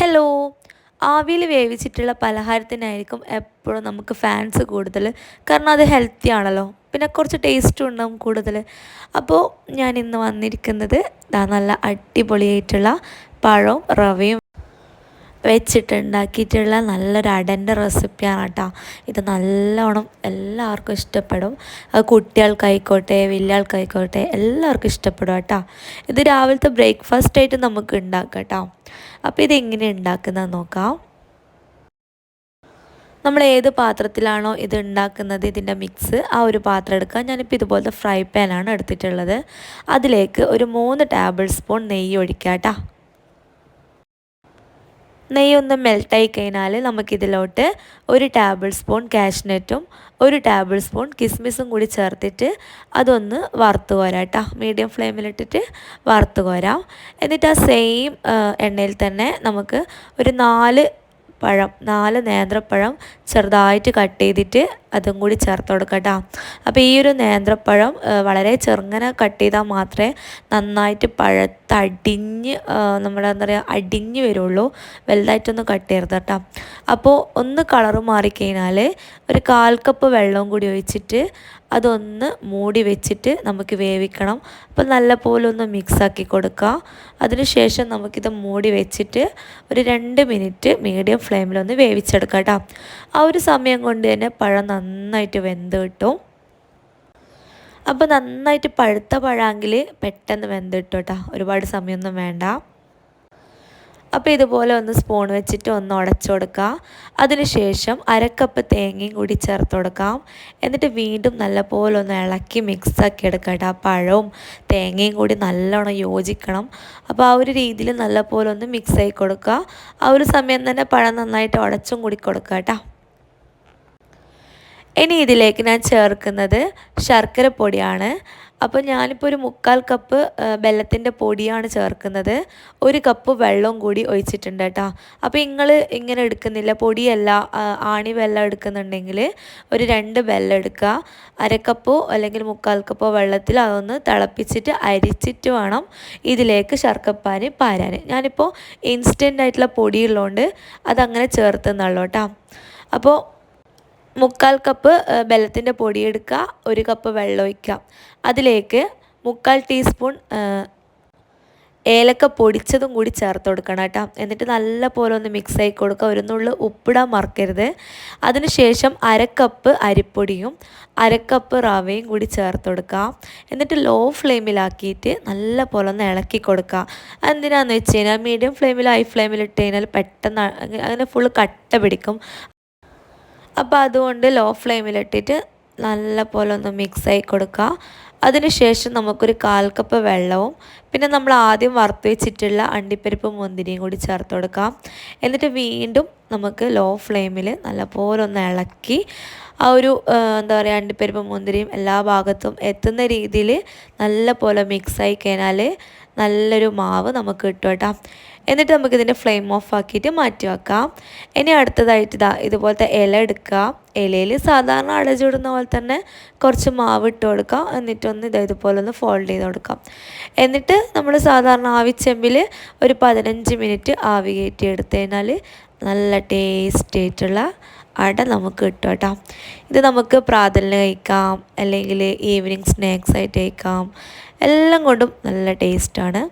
Hello ആവിയിൽ വേവിച്ചിട്ടുള്ള പലഹാരത്തിനായിരിക്കും എപ്പോഴും നമുക്ക് ഫാൻസ് കൂടുതൽ. കാരണം അത് ഹെൽത്തി ആണല്ലോ. പിന്നെ കുറച്ച് ടേസ്റ്റും ഉണ്ടാവും കൂടുതൽ. അപ്പോൾ ഞാൻ ഇന്ന് വന്നിരിക്കുന്നത് നല്ല അടിപൊളിയായിട്ടുള്ള പഴവും റവയും വെച്ചിട്ടുണ്ടാക്കിയിട്ടുള്ള നല്ലൊരു അടന്റെ റെസിപ്പിയാണ് കേട്ടോ. ഇത് നല്ലോണം എല്ലാവർക്കും ഇഷ്ടപ്പെടും. അത് കുട്ടികൾക്കായിക്കോട്ടെ വലിയാൾക്കായിക്കോട്ടെ എല്ലാവർക്കും ഇഷ്ടപ്പെടും കേട്ടോ. ഇത് രാവിലത്തെ ബ്രേക്ക്ഫാസ്റ്റ് ആയിട്ട് നമുക്ക് ഉണ്ടാക്കാം കേട്ടോ. അപ്പോൾ ഇതെങ്ങനെ ഉണ്ടാക്കുന്നത് നോക്കാം. നമ്മൾ ഏത് പാത്രത്തിലാണോ ഇത് ഉണ്ടാക്കുന്നത് ഇതിന്റെ മിക്സ് ആ ഒരു പാത്രം എടുക്കുക. ഞാനിപ്പോൾ ഇതുപോലത്തെ ഫ്രൈ പാനാണ് എടുത്തിട്ടുള്ളത്. അതിലേക്ക് ഒരു മൂന്ന് ടേബിൾ സ്പൂൺ നെയ്യ് ഒഴിക്കാം കേട്ടോ. നെയ്യൊന്ന് മെൽട്ടായി കഴിഞ്ഞാൽ നമുക്കിതിലോട്ട് ഒരു ടേബിൾ സ്പൂൺ കാഷ്നറ്റും ഒരു ടേബിൾ സ്പൂൺ കിസ്മിസും കൂടി ചേർത്തിട്ട് അതൊന്ന് വറുത്ത് കോരാം കേട്ടോ മീഡിയം ഫ്ലെയിമിലിട്ടിട്ട് വറുത്ത് കോരാം. എന്നിട്ട് ആ സെയിം എണ്ണയിൽ തന്നെ നമുക്ക് ഒരു നാല് പഴം നാല് നേന്ത്രപ്പഴം ചെറുതായിട്ട് കട്ട് ചെയ്തിട്ട് അതും കൂടി ചേർത്ത് കൊടുക്കാം അപ്പോൾ ഈ ഒരു നേന്ത്രപ്പഴം വളരെ ചെറുങ്ങനെ കട്ട് ചെയ്താൽ മാത്രമേ നന്നായിട്ട് പഴത്തടിഞ്ഞ് നമ്മുടെ എന്താ പറയുക അടിഞ്ഞ് വരുള്ളൂ. വലുതായിട്ടൊന്ന് കട്ട് ചെയ്യരുത് കേട്ടോ. അപ്പോൾ ഒന്ന് കളറ് മാറിക്കഴിഞ്ഞാൽ ഒരു കാൽ കപ്പ് വെള്ളവും കൂടി ഒഴിച്ചിട്ട് അതൊന്ന് മൂടി വെച്ചിട്ട് നമുക്ക് വേവിക്കണം. അപ്പോൾ നല്ല പോലെ ഒന്ന് മിക്സാക്കി കൊടുക്കുക അതിനുശേഷം നമുക്കിത് മൂടി വെച്ചിട്ട് ഒരു രണ്ട് മിനിറ്റ് മീഡിയം ഫ്ലെയിമിലൊന്ന് വേവിച്ചെടുക്കാം കേട്ടോ. ആ ഒരു സമയം കൊണ്ട് തന്നെ പഴം നന്നായിട്ട് വെന്ത് കിട്ടും. അപ്പോൾ നന്നായിട്ട് പഴുത്ത പഴമെങ്കിൽ പെട്ടെന്ന് വെന്ത് കിട്ടും കേട്ടോ. ഒരുപാട് സമയമൊന്നും വേണ്ട. അപ്പോൾ ഇതുപോലെ ഒന്ന് സ്പൂൺ വെച്ചിട്ട് ഒന്ന് ഉടച്ചു കൊടുക്കുക. അതിനുശേഷം അരക്കപ്പ് തേങ്ങയും കൂടി ചേർത്ത് കൊടുക്കാം. എന്നിട്ട് വീണ്ടും നല്ലപോലെ ഒന്ന് ഇളക്കി മിക്സാക്കി എടുക്കട്ടെ ആ പഴവും തേങ്ങയും കൂടി നല്ലോണം യോജിക്കണം. അപ്പോൾ ആ ഒരു രീതിയിൽ നല്ലപോലെ ഒന്ന് മിക്സ് ആയി കൊടുക്കുക. ആ ഒരു സമയം തന്നെ പഴം നന്നായിട്ട് ഉടച്ചും കൂടി കൊടുക്കുക കേട്ടോ ഇനി ഇതിലേക്ക് ഞാൻ ചേർക്കുന്നത് ശർക്കര പൊടിയാണ്. അപ്പോൾ ഞാനിപ്പോൾ ഒരു മുക്കാൽ കപ്പ് വെള്ളത്തിന്റെ പൊടിയാണ് ചേർക്കുന്നത്. ഒരു കപ്പ് വെള്ളവും കൂടി ഒഴിച്ചിട്ടുണ്ട് കേട്ടോ. അപ്പോൾ നിങ്ങൾ ഇങ്ങനെ എടുക്കുന്നില്ല പൊടിയല്ല ആണി വെള്ളം എടുക്കുന്നുണ്ടെങ്കിൽ ഒരു രണ്ട് വെള്ളം എടുക്കുക. അരക്കപ്പോ അല്ലെങ്കിൽ മുക്കാൽ കപ്പോ വെള്ളത്തിൽ അതൊന്ന് തിളപ്പിച്ചിട്ട് അരിച്ചിട്ട് വേണം ഇതിലേക്ക് ശർക്കപ്പാനി പാരാൻ. ഞാനിപ്പോൾ ഇൻസ്റ്റന്റ് ആയിട്ടുള്ള പൊടിയുള്ളതുകൊണ്ട് അതങ്ങനെ ചേർത്തുന്നുള്ളൂ കേട്ടോ. അപ്പോൾ മുക്കാൽ കപ്പ് ബെല്ലത്തിന്റെ പൊടി എടുക്കുക ഒരു കപ്പ് വെള്ളം ഒഴിക്കുക. അതിലേക്ക് മുക്കാൽ ടീസ്പൂൺ ഏലക്ക പൊടിച്ചതും കൂടി ചേർത്ത് കൊടുക്കണം കേട്ടോ. എന്നിട്ട് നല്ല പോലെ ഒന്ന് മിക്സ് ആയി കൊടുക്കുക. ഒരു നുള്ളു ഉപ്പിടാൻ മറക്കരുത്. അതിനുശേഷം അരക്കപ്പ് അരിപ്പൊടിയും അരക്കപ്പ് റവയും കൂടി ചേർത്ത് കൊടുക്കുക. എന്നിട്ട് ലോ ഫ്ലെയിമിലാക്കിയിട്ട് നല്ല പോലെ ഒന്ന് ഇളക്കി കൊടുക്കുക. എന്തിനാണെന്ന് വെച്ച് കഴിഞ്ഞാൽ മീഡിയം ഫ്ലെയിമിൽ ഹൈ ഫ്ലെയിമിൽ ഇട്ട് കഴിഞ്ഞാൽ പെട്ടെന്ന് അങ്ങനെ ഫുള്ള് കട്ട പിടിക്കും. അപ്പോൾ അതുകൊണ്ട് ലോ ഫ്ലെയിമിലിട്ടിട്ട് നല്ല പോലെ ഒന്ന് മിക്സ് ആയി കൊടുക്കുക അതിനുശേഷം നമുക്കൊരു കാൽ കപ്പ് വെള്ളവും പിന്നെ നമ്മൾ ആദ്യം വറുത്ത് വെച്ചിട്ടുള്ള അണ്ടിപ്പരിപ്പും മുന്തിരിയും കൂടി ചേർത്ത് കൊടുക്കാം. എന്നിട്ട് വീണ്ടും നമുക്ക് ലോ ഫ്ലെയിമിൽ നല്ലപോലെ ഒന്ന് ഇളക്കി ആ ഒരു എന്താ പറയുക അണ്ടിപ്പരിപ്പും മുന്തിരിയും എല്ലാ ഭാഗത്തും എത്തുന്ന രീതിയിൽ നല്ലപോലെ മിക്സായി കഴിഞ്ഞാൽ നല്ലൊരു മാവ് നമുക്ക് കിട്ടും കേട്ടോ. എന്നിട്ട് നമുക്ക് ഇതിന്റെ ഫ്ലെയിം ഓഫ് ആക്കിയിട്ട് മാറ്റി വെക്കാം. ഇനി അടുത്തതായിട്ട് ഇതാ ഇതുപോലത്തെ ഇല എടുക്കുക. ഇലയിൽ സാധാരണ അടച്ചിടുന്ന പോലെ തന്നെ കുറച്ച് മാവ് ഇട്ട് കൊടുക്കാം എന്നിട്ടൊന്ന് ഇത് ഇതുപോലെ ഒന്ന് ഫോൾഡ് ചെയ്ത് കൊടുക്കാം. എന്നിട്ട് നമ്മൾ സാധാരണ ആവിച്ചെമ്പിൽ ഒരു പതിനഞ്ച് മിനിറ്റ് ആവി കയറ്റി എടുത്തു കഴിഞ്ഞാൽ നല്ല ടേസ്റ്റ് ആയിട്ടുള്ള അട നമുക്ക് കിട്ടും കേട്ടോ. ഇത് നമുക്ക് പ്രാതലിന് കഴിക്കാം. അല്ലെങ്കിൽ ഈവനിങ് സ്നാക്സ് ആയിട്ട് കഴിക്കാം. എല്ലാം കൊണ്ടും നല്ല ടേസ്റ്റാണ്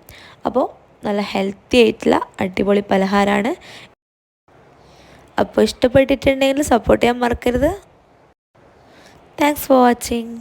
അപ്പോൾ നല്ല ഹെൽത്തി ആയിട്ടുള്ള അടിപൊളി പലഹാരമാണ് അപ്പോൾ ഇഷ്ടപ്പെട്ടിട്ടുണ്ടെങ്കിൽ സപ്പോർട്ട് ചെയ്യാൻ മറക്കരുത്. Thanks for watching